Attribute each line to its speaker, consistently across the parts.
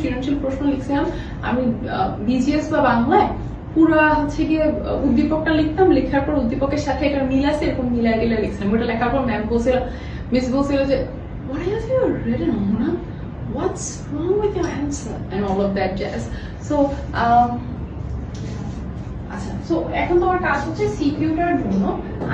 Speaker 1: সৃজনশীল প্রশ্ন লিখছিলাম আমি বিজিএস বা বাংলায় পুরা হচ্ছে গিয়ে উদ্দীপকটা লিখতাম লেখার পর উদ্দীপকের সাথে এটা মিল আছে এরকম মিলাই গেলে লিখছিলাম ওটা লেখার পর ম্যাম বলছিল মিস বলছিল যে what has you written Mona? what's wrong with your answer? And all of that jazz. So um, so এখন তোমার কাজ হচ্ছে সিকিউটার জন্য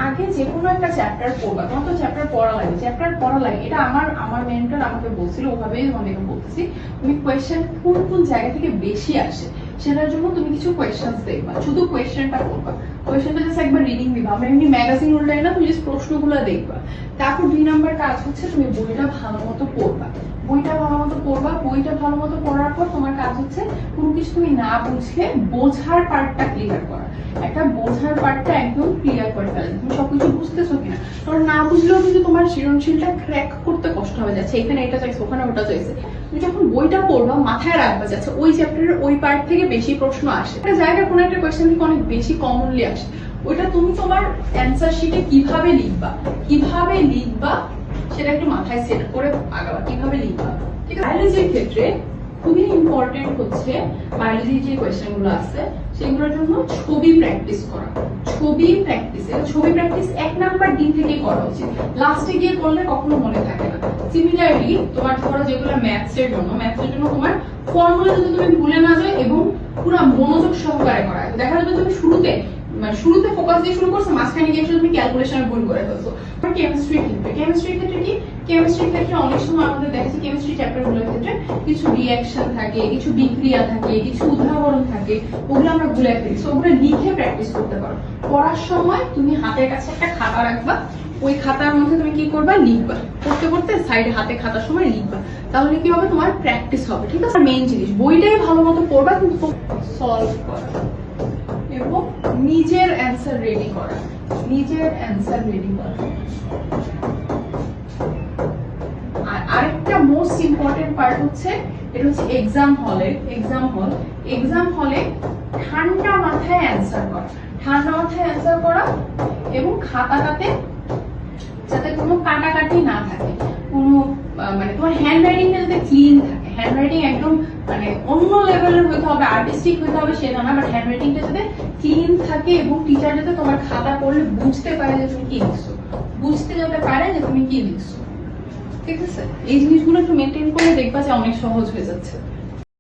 Speaker 1: আগে যে কোনো একটা চ্যাপ্টার পড়বা। তোমার তো চ্যাপ্টার পড়া লাগে। চ্যাপ্টার পড়া লাগে। এটা আমার আমার মেন্টর আমাকে বলছিল, ওভাবেই তোমাদেরকে বলতেছি, তুমি কোয়েশ্চেন কোন কোন জায়গা থেকে বেশি আসে, সেটার জন্য তুমি কিছু কোয়েশ্চেন্স দেখবা। শুধু কোয়েশ্চেনটা করবা জাস্ট একবার রিডিং দিবা। আমরা এমনি ম্যাগাজিন উল্টাই না, তুমি জাস্ট প্রশ্নগুলো দেখবা। তারপর দুই নাম্বার কাজ হচ্ছে, তুমি বইটা ভালো মতো পড়বা। বইটা ভালো মতো পড়বা, বইটা ভালো মতো পড়ার পর তোমার কাজ হচ্ছে কোনো কিছু তুমি না বুঝলে বোঝার পার্টটা ক্লিয়ার করা। একটা বোঝার পার্টটা একদম ক্লিয়ার করে ফেলে। তুমি সবকিছু বুঝতেছো কিনা? কারণ না বুঝলেও কিন্তু তোমার সৃজনশীলটা ক্র্যাক করতে কষ্ট হয়ে যাচ্ছে। এখানে এটা চাইছে, ওখানে ওটা চাইছে। তুমি যখন বইটা পড়বা, মাথায় রাখবা যাচ্ছে ওই চ্যাপ্টারের ওই পার্ট থেকে বেশি প্রশ্ন আসে। একটা জায়গায় কোনো একটা কোয়েশ্চেন থেকে অনেক বেশি কমনলি আসে। ওইটা তুমি তোমার অ্যান্সার শিটে কীভাবে লিখবা? কীভাবে লিখবা? সেটা একটু মাথায় সেট করে আগাবা। কীভাবে লিখবা? ঠিক আছে? বায়োলজির ক্ষেত্রে খুবই ইম্পর্টেন্ট হচ্ছে বায়োলজির যে কোয়েশ্চেনগুলো আছে, সেগুলোর জন্য ছবি প্র্যাকটিস করা। ছবি প্র্যাকটিস ছবি প্র্যাকটিস এক নাম্বার দিন থেকে করা উচিত। লাস্টে গিয়ে করলে কখনো মনে থাকে না। সিমিলারলি তোমার ধরো যেগুলো ম্যাথস এর জন্য ম্যাথস এর জন্য তোমার ফর্মুলা যদি তুমি ভুলে না যায় এবং পুরো মনোযোগ সহকারে করা দেখা যাবে তুমি শুরুতে মানে শুরুতে ফোকাস দিয়ে শুরু করছ মাঝখানে গিয়ে তুমি ক্যালকুলেশনে ভুল করে ফেলছো। আর কেমিস্ট্রি ক্ষেত্রে কেমিস্ট্রির ক্ষেত্রে কি? কেমিস্ট্রির ক্ষেত্রে অনেক সময় আমাদের দেখেছি কেমিস্ট্রি চ্যাপ্টারগুলোর ক্ষেত্রে কিছু রিয়াকশন থাকে কিছু বিক্রিয়া থাকে কিছু উদাহরণ থাকে ওগুলো আমরা ভুলে ফেলি। So, ওগুলো লিখে প্র্যাকটিস করতে পারো। পড়ার সময় তুমি হাতের কাছে একটা খাতা রাখবা ওই খাতার মধ্যে তুমি কি করবা? লিখবা। করতে করতে সাইডে হাতে খাতার সময় লিখবা। তাহলে কি হবে? তোমার প্র্যাকটিস হবে ঠিক আছে? মেইন জিনিস বইটাই ভালো মতো পড়বা কিন্তু সলভ করা। এবং নিজের অ্যান্সার রেডি করা। নিজের অ্যান্সার রেডি করা। আর আরেকটা মোস্ট ইম্পর্টেন্ট পার্ট হচ্ছে, এটা হচ্ছে এক্সাম হলে এক্সাম হল এক্সাম হলে ঠান্ডা মাথায় অ্যান্সার করা। ঠান্ডা মাথায় অ্যান্সার করা এবং খাতাটাতে যাতে কোনো কাটাকাটি না থাকে। কোনো মানে তোমার হ্যান্ড রাইটিংটা যাতে ক্লিন থাকে। হ্যান্ড রাইটিং একদম মানে অন্য লেভেলের হইতে হবে আর্টিস্টিক হইতে হবে সেটা না বাট হ্যান্ডরাইটিংটা যাতে ক্লিন থাকে এবং টিচার যাতে তোমার খাতা পড়লে বুঝতে পারে যে তুমি কি লিখছো। বুঝতে যাতে পারে যে তুমি কি লিখছো। ঠিক আছে? এই জিনিসগুলো একটু মেনটেন করলে দেখবা যে অনেক সহজ হয়ে যাচ্ছে।